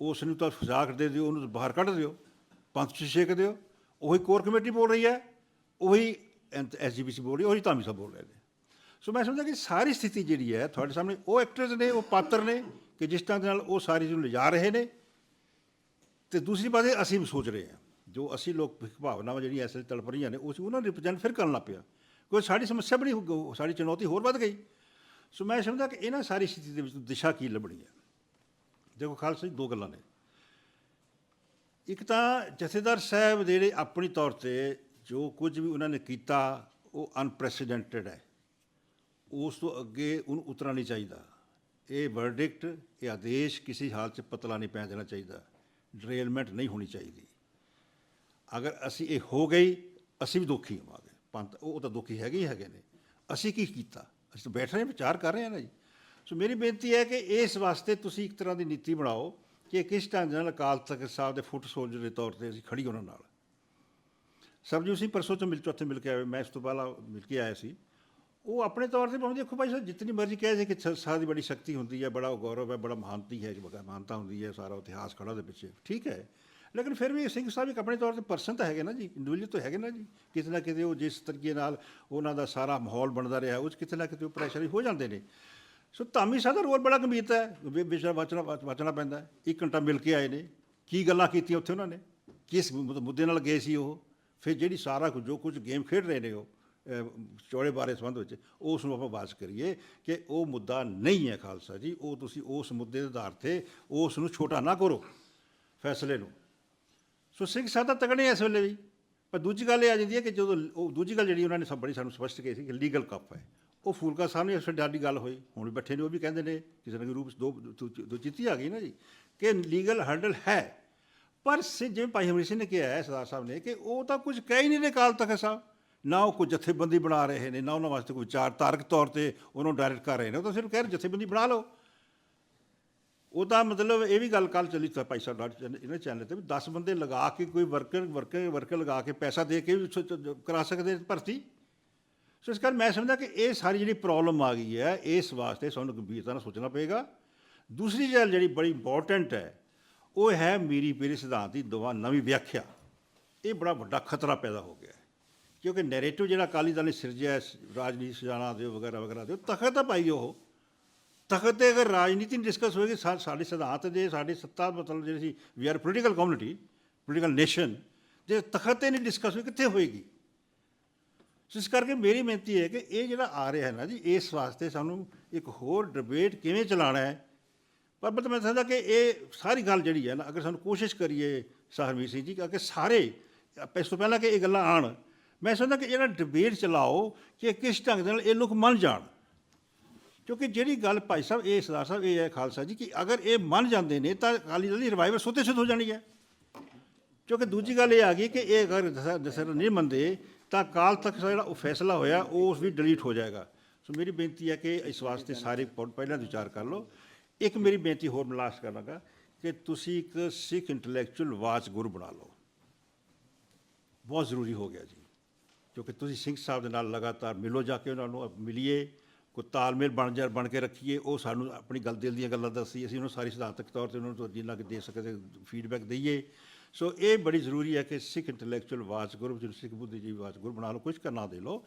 ਉਸ ਨੂੰ ਤਾਂ ਸਜ਼ਾ ਦੇ ਦਿਓ ਉਹਨੂੰ ਬਾਹਰ ਕੱਢ ਦਿਓ ਪੰਥ ਚ ਛੇਕ ਦਿਓ। ਉਹੀ ਕੋਰ ਕਮੇਟੀ ਬੋਲ ਰਹੀ ਹੈ ਉਹੀ ਐਸਜੀਪੀਸੀ ਬੋਲ ਰਹੀ ਹੈ ਉਹੀ ਧਾਮੀ ਸਾਹਿਬ ਬੋਲ ਰਹੇ ਨੇ। ਸੋ ਮੈਂ ਸਮਝਦਾ ਕਿ ਸਾਰੀ ਸਥਿਤੀ ਜਿਹੜੀ ਹੈ ਤੁਹਾਡੇ ਸਾਹਮਣੇ ਉਹ ਐਕਟਰਸ ਨੇ ਉਹ ਪਾਤਰ ਨੇ ਕਿ ਜਿਸ ਤਰ੍ਹਾਂ ਦੇ ਨਾਲ ਉਹ ਸਾਰੀ ਨੂੰ ਲਿਜਾ ਰਹੇ ਨੇ। ਤੇ ਦੂਸਰੀ ਪਾਸੇ ਅਸੀਂ ਵੀ ਸੋਚ ਰਹੇ ਹਾਂ। ਜੋ ਅਸੀਂ ਲੋਕ ਭਾਵਨਾਵਾਂ ਜਿਹੜੀਆਂ ਐਸੇ ਤੜਪ ਰਹੀਆਂ ਨੇ ਉਸ ਉਹਨਾਂ ਨੂੰ ਰਿਪਰੈਜ਼ੈਂਟ ਫਿਰ ਕਰਨ ਲੱਗ ਪਿਆ। ਕੋਈ ਸਾਡੀ ਸਮੱਸਿਆ ਬੜੀ ਹੋ ਗਈ, ਸਾਡੀ ਚੁਣੌਤੀ ਹੋਰ ਵੱਧ ਗਈ। ਸੋ ਮੈਂ ਸਮਝਦਾ ਕਿ ਇਹਨਾਂ ਸਾਰੀ ਸਥਿਤੀ ਦੇ ਵਿੱਚ ਦਿਸ਼ਾ ਕੀ ਲੱਭਣੀ ਹੈ? ਦੇਖੋ ਖਾਲਸਾ ਜੀ, ਦੋ ਗੱਲਾਂ ਨੇ। ਇੱਕ ਤਾਂ ਜਥੇਦਾਰ ਸਾਹਿਬ ਜਿਹੜੇ ਆਪਣੀ ਤੌਰ ਤੇ ਜੋ ਕੁਝ ਵੀ ਉਹਨਾਂ ਨੇ ਕੀਤਾ, ਉਹ ਅਨਪ੍ਰੈਸੀਡੈਂਟਡ ਹੈ। ਉਸ ਤੋਂ ਅੱਗੇ ਉਹਨੂੰ ਉਤਰਨਾ ਨਹੀਂ ਚਾਹੀਦਾ। ਇਹ ਵਰਡਿਕਟ ਇਹ ਆਦੇਸ਼ ਕਿਸੇ ਹਾਲਤ 'ਚ ਪਤਲਾ ਨਹੀਂ ਪੈ ਜਾਣਾ ਚਾਹੀਦਾ। ਡਰੇਲਮੈਂਟ ਨਹੀਂ ਹੋਣੀ ਚਾਹੀਦੀ। ਅਗਰ ਅਸੀਂ ਇਹ ਹੋ ਗਈ, ਅਸੀਂ ਵੀ ਦੁਖੀ ਹੋਵਾਂਗੇ। ਪੰਥ, ਉਹ ਤਾਂ ਦੁਖੀ ਹੈਗੇ ਹੀ ਹੈਗੇ ਨੇ। ਅਸੀਂ ਕੀ ਕੀਤਾ? ਅਸੀਂ ਤਾਂ ਬੈਠ ਰਹੇ ਹਾਂ ਵਿਚਾਰ ਕਰ ਰਹੇ ਹਾਂ ਨਾ ਜੀ। ਸੋ ਮੇਰੀ ਬੇਨਤੀ ਹੈ ਕਿ ਇਸ ਵਾਸਤੇ ਤੁਸੀਂ ਇੱਕ ਤਰ੍ਹਾਂ ਦੀ ਨੀਤੀ ਬਣਾਓ ਕਿ ਕਿਸ ਢੰਗ ਨਾਲ ਅਕਾਲ ਤਖਤ ਸਾਹਿਬ ਦੇ ਫੁੱਟ ਸੋਲਜਰ ਦੇ ਤੌਰ ਤੇ ਅਸੀਂ ਖੜੀ ਉਹਨਾਂ ਨਾਲ। ਸਰਬਜੀਤ ਸਿੰਘ ਪਰਸੋਂ 'ਚ ਮਿਲ ਚੌਥੇ ਮਿਲ ਕੇ ਆਏ, ਮੈਂ ਇਸ ਤੋਂ ਪਹਿਲਾਂ ਮਿਲ ਕੇ ਆਇਆ ਸੀ। ਉਹ ਆਪਣੇ ਤੌਰ ਤੇ ਭਾਵੇਂ ਦੇਖੋ ਭਾਈ ਸਾਹਿਬ ਜਿੰਨੀ ਮਰਜ਼ੀ ਕਹੇ ਸੀ ਕਿ ਸ- ਸਾਹ ਦੀ ਬੜੀ ਸ਼ਕਤੀ ਹੁੰਦੀ ਹੈ, ਬੜਾ ਗੌਰਵ ਹੈ, ਬੜਾ ਮਹਾਨਤੀ ਹੈ ਬੜਾ ਮਾਨਤਾ ਹੁੰਦੀ ਹੈ, ਸਾਰਾ ਇਤਿਹਾਸ ਖੜਾ ਦੇ ਪਿੱਛੇ। ਠੀਕ ਹੈ। ਲੇਕਿਨ ਫਿਰ ਵੀ ਸਿੰਘ ਸਾਹਿਬ ਇੱਕ ਆਪਣੇ ਤੌਰ ਤੇ ਪਰਸਨ ਤਾਂ ਹੈਗੇ ਨਾ ਜੀ ਇੰਡੀਵਿਜੂਅਲ ਤਾਂ ਹੈਗੇ ਨਾ ਜੀ। ਕਿਤੇ ਨਾ ਕਿਤੇ ਉਹ ਜਿਸ ਤਰੀਕੇ ਨਾਲ ਉਹਨਾਂ ਦਾ ਸਾਰਾ ਮਾਹੌਲ ਬਣਦਾ ਰਿਹਾ, ਉਹ 'ਚ ਕਿਤੇ ਨਾ ਕਿਤੇ ਉਹ ਪ੍ਰੈਸ਼ਰ ਹੋ ਜਾਂਦੇ ਨੇ। ਸੋ ਧਾਮੀ ਸਾਹਿਬ ਦਾ ਰੋਲ ਬੜਾ ਗੰਭੀਰਤਾ ਹੈ, ਵਿ- ਵਿਸ਼ਾ ਵਾਚਣਾ ਵਾਚਣਾ ਪੈਂਦਾ ਹੈ। ਇੱਕ ਘੰਟਾ ਮਿਲ ਕੇ ਆਏ ਨੇ, ਕੀ ਗੱਲਾਂ ਕੀਤੀਆਂ ਉੱਥੇ ਉਹਨਾਂ ਨੇ? ਕਿਸ ਮੁ- ਮੁੱਦੇ ਨਾਲ ਗਏ ਸੀ ਉਹ? ਫਿਰ ਜਿਹੜੀ ਸਾਰਾ ਕੁਝ, ਜੋ ਕੁਝ ਗੇਮ ਖੇਡ ਰਹੇ ਨੇ ਉਹ ਚੌੜੇ ਬਾਰੇ ਸੰਬੰਧ ਵਿੱਚ, ਉਸ ਨੂੰ ਆਪਾਂ ਬਾਤ ਕਰੀਏ ਕਿ ਉਹ ਮੁੱਦਾ ਨਹੀਂ ਹੈ ਖਾਲਸਾ ਜੀ, ਉਹ ਤੁਸੀਂ ਉਸ ਮੁੱਦੇ ਦੇ ਆਧਾਰ ਤੇ ਉਸ ਨੂੰ ਛੋਟਾ ਨਾ ਕਰੋ ਫੈਸਲੇ ਨੂੰ। ਸੋ ਸਿੰਘ ਸਾਹਿਬ ਤਾਂ ਤਗੜੇ ਇਸ ਵੇਲੇ ਵੀ। ਪਰ ਦੂਜੀ ਗੱਲ ਇਹ ਆ ਜਾਂਦੀ ਹੈ ਕਿ ਜਦੋਂ ਉਹ ਦੂਜੀ ਗੱਲ ਜਿਹੜੀ ਉਹਨਾਂ ਨੇ ਸਭ ਬੜੀ ਸਾਨੂੰ ਸਪਸ਼ਟ ਕਹੀ ਸੀ ਕਿ ਲੀਗਲ ਕੱਪ ਹੈ। ਉਹ ਫੂਲਕਾ ਸਾਹਿਬ ਸਾਹਮਣੇ ਇਸ ਡਾਡੀ ਗੱਲ ਹੋਈ। ਹੁਣ ਵੀ ਬੈਠੇ ਨੇ, ਉਹ ਵੀ ਕਹਿੰਦੇ ਨੇ, ਕਿਸੇ ਨਾ ਕਿਸੇ ਰੂਪ ਦੋ, ਦੋ- ਦੋ ਚਿੱਤੀ ਆ ਗਈ ਨਾ ਜੀ, ਕਿ ਲੀਗਲ ਹਰਡਲ ਹੈ। ਪਰ ਸੇ, ਜਿਵੇਂ ਭਾਈ ਹਮਰੀ ਸਿੰਘ ਨੇ ਕਿਹਾ ਹੈ, ਸਰਦਾਰ ਸਾਹਿਬ ਨੇ, ਕਿ ਉਹ ਤਾਂ ਕੁਝ ਕਹਿ ਹੀ ਨਹੀਂ ਰਹੇ ਕਾਲ ਤਖ਼ਤ ਸਾਹਿਬ। ਨਾ ਉਹ ਕੋਈ ਜਥੇਬੰਦੀ ਬਣਾ ਰਹੇ ਨੇ, ਨਾ ਉਹਨਾਂ ਵਾਸਤੇ ਕੋਈ ਵਿਚਾਰ ਧਾਰਕ ਤੌਰ ਤੇ ਉਹਨੂੰ ਡਾਇਰੈਕਟ ਕਰ ਰਹੇ ਨੇ। ਉਹ ਤਾਂ ਸਿਰਫ ਕਹਿ ਰਹੇ ਜਥੇਬੰਦੀ ਬਣਾ ਲਓ। ਉਹਦਾ ਮਤਲਬ ਇਹ ਵੀ ਗੱਲ ਕੱਲ ਚੱਲੀ ਤਾਂ ਭਾਈ ਸਾਹਿਬ ਡਾਟ ਚੈਨਲ- ਇਹਨਾਂ ਚੈਨਲ ਤੇ ਵੀ 10 ਬੰਦੇ ਲਗਾ ਕੇ ਕੋਈ ਵਰਕਰ ਵਰਕਰ ਵਰਕਰ ਲਗਾ ਕੇ ਪੈਸਾ ਦੇ ਕੇ ਵੀ ਕਰਾ ਸਕਦੇ ਭਰਤੀ। ਸੋ ਇਸ ਕਰਕੇ ਮੈਂ ਸਮਝਦਾ ਕਿ ਇਹ ਸਾਰੀ ਜਿਹੜੀ ਪ੍ਰੋਬਲਮ ਆ ਗਈ ਹੈ, ਇਸ ਵਾਸਤੇ ਸਾਨੂੰ ਗੰਭੀਰਤਾ ਨਾਲ ਸੋਚਣਾ ਪਏਗਾ। ਦੂਸਰੀ ਗੱਲ ਜਿਹੜੀ ਬੜੀ ਇੰਪੋਰਟੈਂਟ ਹੈ, ਉਹ ਹੈ ਮੀਰੀ ਪੀਰੀ ਸਿਧਾਂਤ ਦੀ ਦੁਆ ਨਵੀਂ ਵਿਆਖਿਆ। ਇਹ ਬੜਾ ਵੱਡਾ ਖਤਰਾ ਪੈਦਾ ਹੋ ਗਿਆ ਕਿਉਂਕਿ ਨੈਰੇਟਿਵ ਜਿਹੜਾ ਅਕਾਲੀ ਦਲ ਨੇ ਸਿਰਜਿਆ ਰਾਜਨੀਤੀ ਸਜਾਣਾ ਦਿਓ ਵਗੈਰਾ ਵਗੈਰਾ ਦਿਓ ਤਖਤ ਤਾਂ ਪਾਈ ਉਹ। ਤਖਤ ਤੇ ਅਗਰ ਰਾਜਨੀਤੀ ਨਹੀਂ ਡਿਸਕਸ ਹੋਏਗੀ ਸਾਡੇ ਸਿਧਾਂਤ ਦੇ, ਸਾਡੀ ਸੱਤਾ ਮਤਲਬ ਜਿਹੜੀ ਸੀ we are political community political nation ਜੇ ਤਖਤ ਤੇ ਨਹੀਂ ਡਿਸਕਸ ਹੋਈ, ਕਿੱਥੇ ਹੋਏਗੀ? ਇਸ ਕਰਕੇ ਮੇਰੀ ਬੇਨਤੀ ਹੈ ਕਿ ਇਹ ਜਿਹੜਾ ਆ ਰਿਹਾ ਹੈ ਨਾ ਜੀ, ਇਸ ਵਾਸਤੇ ਸਾਨੂੰ ਇੱਕ ਹੋਰ ਡਿਬੇਟ ਕਿਵੇਂ ਚਲਾਉਣਾ ਹੈ? ਪਰ ਮਤਲਬ ਮੈਂ ਸਮਝਦਾ ਕਿ ਇਹ ਸਾਰੀ ਗੱਲ ਜਿਹੜੀ ਹੈ ਨਾ, ਅਗਰ ਸਾਨੂੰ ਕੋਸ਼ਿਸ਼ ਕਰੀਏ ਸਾਹਿਬੀਰ ਸਿੰਘ ਜੀ, ਕਿ ਸਾਰੇ ਇਸ ਤੋਂ ਪਹਿਲਾਂ ਕਿ ਇਹ ਗੱਲਾਂ ਆਣ ਮੈਂ ਸਮਝਦਾ ਕਿ ਜਿਹੜਾ ਡਿਬੇਟ ਚਲਾਓ, ਕਿ ਕਿਸ ਢੰਗ ਦੇ ਨਾਲ ਇਹ ਲੋਕ ਮੰਨ ਜਾਣ। ਕਿਉਂਕਿ ਜਿਹੜੀ ਗੱਲ ਭਾਈ ਸਾਹਿਬ, ਇਹ ਸਰਦਾਰ ਸਾਹਿਬ, ਇਹ ਹੈ ਖਾਲਸਾ ਜੀ, ਕਿ ਅਗਰ ਇਹ ਮੰਨ ਜਾਂਦੇ ਨੇ, ਤਾਂ ਅਕਾਲੀ ਦਲ ਦੀ ਰਿਵਾਈਵਲ ਸੁੱਤੇ ਸੁੱਤ ਹੋ ਜਾਣੀ ਹੈ। ਕਿਉਂਕਿ ਦੂਜੀ ਗੱਲ ਇਹ ਆ ਗਈ ਕਿ ਇਹ ਅਗਰ ਦਸ- ਦਸਰ ਨਹੀਂ ਮੰਨਦੇ, ਤਾਂ ਕਾਲ ਤੱਕ ਜਿਹੜਾ ਉਹ ਫੈਸਲਾ ਹੋਇਆ, ਉਹ ਉਸ ਵੀ ਡਿਲੀਟ ਹੋ ਜਾਏਗਾ। ਸੋ ਮੇਰੀ ਬੇਨਤੀ ਹੈ ਕਿ ਇਸ ਵਾਸਤੇ ਸਾਰੇ ਪਹਿਲਾਂ ਵਿਚਾਰ ਕਰ ਲਓ। ਇੱਕ ਮੇਰੀ ਬੇਨਤੀ ਹੋਰ ਮੈਂ ਕਰਾਂਗਾ ਕਿ ਤੁਸੀਂ ਇੱਕ ਸਿੱਖ ਇੰਟੈਲੈਕਚੁਅਲ ਵਾਚ ਗੁਰੂ ਬਣਾ ਲਓ। ਬਹੁਤ ਜ਼ਰੂਰੀ ਹੋ ਗਿਆ ਜੀ। ਕਿਉਂਕਿ ਤੁਸੀਂ ਸਿੰਘ ਸਾਹਿਬ ਦੇ ਨਾਲ ਲਗਾਤਾਰ ਮਿਲੋ, ਜਾ ਕੇ ਉਹਨਾਂ ਨੂੰ ਮਿਲੀਏ। ਕੋਈ ਤਾਲਮੇਲ ਬਣ ਜਾ, ਬਣ ਕੇ ਰੱਖੀਏ, ਉਹ ਸਾਨੂੰ ਆਪਣੀ ਗੱਲ ਦਿਲ ਦੀਆਂ ਗੱਲਾਂ ਦੱਸੀ, ਅਸੀਂ ਉਹਨੂੰ ਸਾਰੀ ਸਿਧਾਂਤਕ ਤੌਰ ਤੇ ਉਹਨਾਂ ਨੂੰ ਜਿੰਨਾ ਕਿ ਦੇ ਸਕਦੇ ਫੀਡਬੈਕ ਦਈਏ। ਸੋ ਇਹ ਬੜੀ ਜ਼ਰੂਰੀ ਹੈ ਕਿ ਸਿੱਖ ਇੰਟੈਲੈਕਚੁਅਲ ਵਾਚ ਜਿਹਨੂੰ ਸਿੱਖ ਬੁੱਧੀਜੀਵੀ ਵਾਚ ਬਣਾ ਲਓ ਕੁਝ ਕਰਨਾ ਦੇ ਲਓ।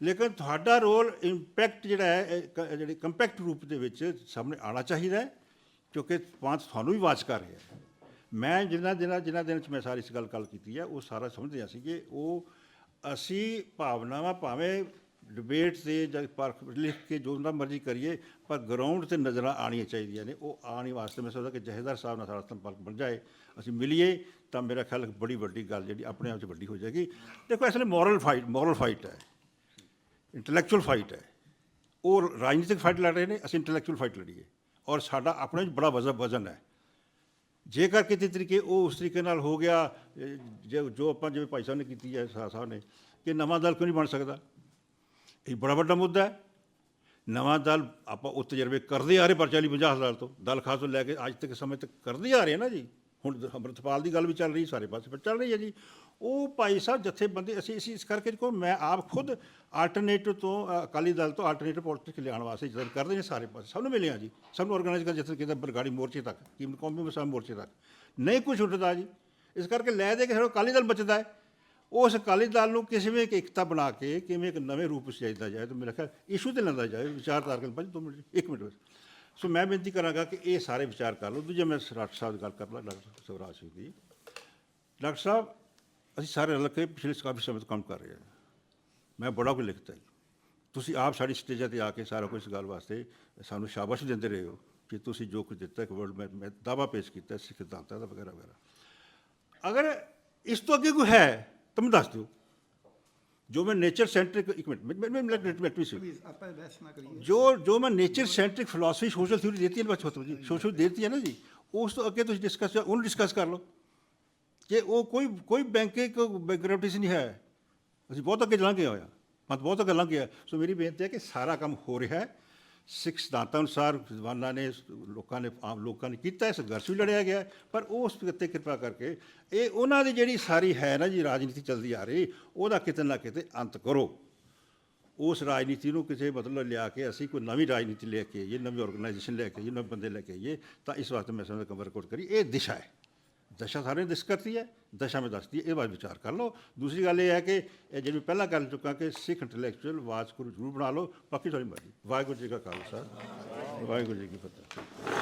ਲੇਕਿਨ ਤੁਹਾਡਾ ਰੋਲ ਇੰਪੈਕਟ ਜਿਹੜਾ ਹੈ, ਇਹ ਜਿਹੜੇ ਕੰਪੈਕਟ ਰੂਪ ਦੇ ਵਿੱਚ ਸਾਹਮਣੇ ਆਉਣਾ ਚਾਹੀਦਾ ਹੈ, ਕਿਉਂਕਿ ਪੰਥ ਤੁਹਾਨੂੰ ਵੀ ਵਾਚ ਕਰ ਰਿਹਾ ਹੈ। ਮੈਂ ਜਿਨ੍ਹਾਂ ਦਿਨਾਂ ਜਿਨ੍ਹਾਂ ਦਿਨ ਚ ਮੈਂ ਸਾਰੀ ਇਸ ਗੱਲ ਗੱਲ ਕੀਤੀ ਹੈ, ਉਹ ਸਾਰਾ ਸਮਝਦੇ ਸੀ ਕਿ ਉਹ ਅਸੀਂ ਭਾਵਨਾਵਾਂ ਭਾਵੇਂ ਡਿਬੇਟ ਤੇ ਜਾਂ ਪਰ ਲਿਖ ਕੇ ਜੋ ਨਾ ਮਰਜ਼ੀ ਕਰੀਏ, ਪਰ ਗਰਾਊਂਡ ਤੇ ਨਜ਼ਰਾਂ ਆਉਣੀਆਂ ਚਾਹੀਦੀਆਂ ਨੇ। ਉਹ ਆਉਣ ਵਾਸਤੇ ਮੈਂ ਸੋਚਦਾ ਕਿ ਜਹੇਦਾਰ ਸਾਹਿਬ ਨਾਲ ਸਾਡਾ ਸੰਪਰਕ ਬਣ ਜਾਏ, ਅਸੀਂ ਮਿਲੀਏ, ਤਾਂ ਮੇਰਾ ਖਿਆਲ ਬੜੀ ਵੱਡੀ ਗੱਲ ਜਿਹੜੀ ਆਪਣੇ ਆਪ 'ਚ ਵੱਡੀ ਹੋ ਜਾਏਗੀ। ਦੇਖੋ, ਇਸ ਲਈ ਮੋਰਲ ਫਾਈਟ ਮੋਰਲ ਫਾਈਟ ਹੈ ਇੰਟੈਲੈਕਚੁਅਲ ਫਾਈਟ ਹੈ। ਉਹ ਰਾਜਨੀਤਿਕ ਫਾਈਟ ਲੜ ਰਹੇ ਨੇ, ਅਸੀਂ ਇੰਟੈਲੈਕਚੁਅਲ ਫਾਈਟ ਲੜੀਏ। ਔਰ ਸਾਡਾ ਆਪਣੇ ਵਿੱਚ ਬੜਾ ਵਜ਼ਨ ਵਜ਼ਨ ਹੈ। ਜੇਕਰ ਕਿਤੇ ਤਰੀਕੇ ਉਹ ਉਸ ਤਰੀਕੇ ਨਾਲ ਹੋ ਗਿਆ ਜੇ ਜੋ ਆਪਾਂ, ਜਿਵੇਂ ਭਾਈ ਸਾਹਿਬ ਨੇ ਕੀਤੀ ਹੈ ਸਾਹਿਬ ਨੇ, ਕਿ ਨਵਾਂ ਦਲ ਕਿਉਂ ਨਹੀਂ ਬਣ ਸਕਦਾ? ਇਹ ਬੜਾ ਵੱਡਾ ਮੁੱਦਾ ਹੈ। ਨਵਾਂ ਦਲ ਆਪਾਂ ਉਹ ਤਜਰਬੇ ਕਰਦੇ ਆ ਰਹੇ ਪਰ 40 50 ਸਾਲ ਤੋਂ। ਦਲ ਖਾਸ ਤੋਂ ਲੈ ਕੇ ਅੱਜ ਤੱਕ ਸਮੇਂ ਤੱਕ ਕਰਦੇ ਆ ਰਹੇ ਨਾ ਜੀ। ਹੁਣ ਅੰਮ੍ਰਿਤਪਾਲ ਦੀ ਗੱਲ ਵੀ ਚੱਲ ਰਹੀ, ਸਾਰੇ ਪਾਸੇ ਪਰ ਚੱਲ ਰਹੀ ਹੈ ਜੀ। ਉਹ ਭਾਈ ਸਾਹਿਬ ਜਥੇਬੰਦੀ, ਅਸੀਂ ਅਸੀਂ ਇਸ ਕਰਕੇ ਕੋ ਮੈਂ ਆਪ ਖੁਦ ਆਲਟਰਨੇਟਿਵ ਤੋਂ ਅਕਾਲੀ ਦਲ ਤੋਂ ਆਲਟਰਨੇਟਿਵ ਪੋਲਿਟਿਕਸ ਲਿਆਉਣ ਵਾਸਤੇ ਜਤਨ ਕਰਦੇ ਨੇ ਸਾਰੇ ਪਾਸੇ। ਸਭ ਨੂੰ ਮਿਲਿਆ ਜੀ। ਸਭ ਨੂੰ ਆਰਗੇਨਾਈਜ਼ ਕਰ ਜਤਨ ਕੀਤਾ ਬਰਗਾੜੀ ਮੋਰਚੇ ਤੱਕ, ਕੀਮਤ ਕੌਮੀ ਮਸਾਂ ਮੋਰਚੇ ਤੱਕ। ਨਹੀਂ ਕੁਝ ਉੱਠਦਾ ਜੀ। ਇਸ ਕਰਕੇ ਲੈ ਦੇ ਕੇ ਸਾਡਾ ਅਕਾਲੀ ਦਲ ਬਚਦਾ ਹੈ। ਉਸ ਅਕਾਲੀ ਦਲ ਨੂੰ ਕਿਸੇ ਵੀ ਇੱਕ ਇਕਤਾ ਬਣਾ ਕੇ ਕਿਵੇਂ ਇੱਕ ਨਵੇਂ ਰੂਪ ਵਿੱਚ ਚਾਹੀਦਾ ਜਾਏ ਤਾਂ ਮੇਰਾ ਖਿਆਲ ਇਸ਼ੂ ਤੇ ਲੈਂਦਾ ਜਾਏ ਵਿਚਾਰਧਾਰਕ ਭਾਜੀ ਦੋ ਮਿੰਟ ਇੱਕ ਮਿੰਟ ਬਸ ਸੋ ਮੈਂ ਬੇਨਤੀ ਕਰਾਂਗਾ ਕਿ ਇਹ ਸਾਰੇ ਵਿਚਾਰ ਕਰ ਲਓ ਦੂਜੇ ਮੈਂ ਡਾਕਟਰ ਸਾਹਿਬ ਦੀ ਗੱਲ ਕਰ ਲਾਂ ਡਾਕਟਰ ਸਵਰਾਜ ਸਿੰਘ ਦੀ ਡਾਕਟਰ ਸਾਹਿਬ ਅਸੀਂ ਸਾਰੇ ਰਲ ਕੇ ਪਿਛਲੇ ਕਾਫੀ ਸਮੇਂ ਤੋਂ ਕੰਮ ਕਰ ਰਹੇ ਹਾਂ ਮੈਂ ਬੜਾ ਕੁਝ ਲਿਖਤਾ ਹੈ ਤੁਸੀਂ ਆਪ ਸਾਡੀ ਸਟੇਜਾਂ ਤੇ ਆ ਕੇ ਸਾਰਾ ਕੁਝ ਇਸ ਗੱਲ ਵਾਸਤੇ ਸਾਨੂੰ ਸ਼ਾਬਾਸ਼ ਦਿੰਦੇ ਰਹੇ ਹੋ ਕਿ ਤੁਸੀਂ ਜੋ ਕੁਝ ਦਿੱਤਾ ਇੱਕ ਵਰਲਡ ਮੈਂ ਮੈਂ ਦਾਅਵਾ ਪੇਸ਼ ਕੀਤਾ ਸਿੱਖ ਸਿਧਾਂਤਾਂ ਦਾ ਵਗੈਰਾ ਵਗੈਰਾ ਅਗਰ ਇਸ ਤੋਂ ਅੱਗੇ ਕੋਈ ਹੈ ਤਾਂ ਮੈਨੂੰ ਦੱਸ ਦਿਓ। ਜੋ ਮੈਂ ਨੇਚਰ ਸੈਂਟਰਿਕ ਇੱਕ ਮਿੰਟ ਮੈਂ ਮੈਂ ਮੈਂ ਲੈਟ ਮੀ ਸੀ ਆਪਾਂ ਬਹਿਸ ਨਾ ਕਰੀਏ। ਜੋ ਜੋ ਮੈਂ nature centric philosophy social theory ਦੇਤੀ ਹੈ ਬਚਪਨ ਜੀ। ਸੋਸ਼ਲ ਦੇਤੀ ਹੈ ਨਾ ਜੀ। ਉਸ ਤੋਂ ਅੱਗੇ ਤੁਸੀਂ ਡਿਸਕਸ ਉਹਨੂੰ ਡਿਸਕਸ ਕਰ ਲਓ। ਕਿ ਉਹ ਕੋਈ ਕੋਈ ਬੈਂਕ ਬੈਂਕਰਪਟਿਸ ਨਹੀਂ ਹੈ। ਅਸੀਂ ਬਹੁਤ ਅੱਗੇ ਲੰਘ ਗਏ ਹੋਇਆ ਮਤ ਬਹੁਤ ਅੱਗੇ ਲੰਘ ਗਿਆ ਸੋ ਮੇਰੀ ਬੇਨਤੀ ਹੈ ਕਿ ਸਾਰਾ ਕੰਮ ਹੋ ਰਿਹਾ ਹੈ। ਸਿੱਖ ਸਿਧਾਂਤਾਂ ਅਨੁਸਾਰ ਵਿਦਵਾਨਾਂ ਨੇ, ਲੋਕਾਂ ਨੇ, ਆਮ ਲੋਕਾਂ ਨੇ ਕੀਤਾ ਹੈ ਸੰਘਰਸ਼ ਵੀ ਲੜਿਆ ਗਿਆ। ਪਰ ਉਸ ਉੱਤੇ ਕਿਰਪਾ ਕਰਕੇ ਇਹ ਉਹਨਾਂ ਦੀ ਜਿਹੜੀ ਸਾਰੀ ਹੈ ਨਾ ਜੀ ਰਾਜਨੀਤੀ ਚੱਲਦੀ ਆ ਰਹੀ, ਉਹਦਾ ਕਿਤੇ ਨਾ ਕਿਤੇ ਅੰਤ ਕਰੋ। ਉਸ ਰਾਜਨੀਤੀ ਨੂੰ ਕਿਸੇ ਮਤਲਬ ਲਿਆ ਕੇ ਅਸੀਂ ਕੋਈ ਨਵੀਂ ਰਾਜਨੀਤੀ ਲੈ ਕੇ ਆਈਏ, ਨਵੀਂ ਆਰਗੇਨਾਈਜੇਸ਼ਨ ਲੈ ਕੇ ਆਈਏ, ਨਵੇਂ ਬੰਦੇ ਲੈ ਕੇ ਆਈਏ, ਤਾਂ ਇਸ ਵਾਸਤੇ ਮੈਂ ਸਮਝਦਾ ਕਮਰ ਕੋਟ ਕਰੀ। ਇਹ ਦਿਸ਼ਾ ਹੈ। ਦਸ਼ਾ ਸਾਰੇ ਦਿਸ ਕਰਤੀ ਹੈ, ਦਸ਼ਾ ਮੈਂ ਦੱਸਦੀ ਹੈ, ਇਹ ਬਾਰੇ ਵਿਚਾਰ ਕਰ ਲਓ। ਦੂਸਰੀ ਗੱਲ ਇਹ ਹੈ ਕਿ ਇਹ ਜਿਹੜੀ ਪਹਿਲਾਂ ਗੱਲ ਚੁੱਕਾ ਕਿ ਸਿੱਖ ਇੰਟੈਲੈਕਚੁਅਲ ਵਾਸਕੁਰੂ ਜ਼ਰੂਰ ਬਣਾ ਲਓ, ਬਾਕੀ ਤੁਹਾਡੀ ਮਰਜ਼ੀ। ਵਾਹਿਗੁਰੂ ਜੀ ਕਾ ਖਾਲਸਾ, ਵਾਹਿਗੁਰੂ ਜੀ ਕੀ ਫਤਿਹ।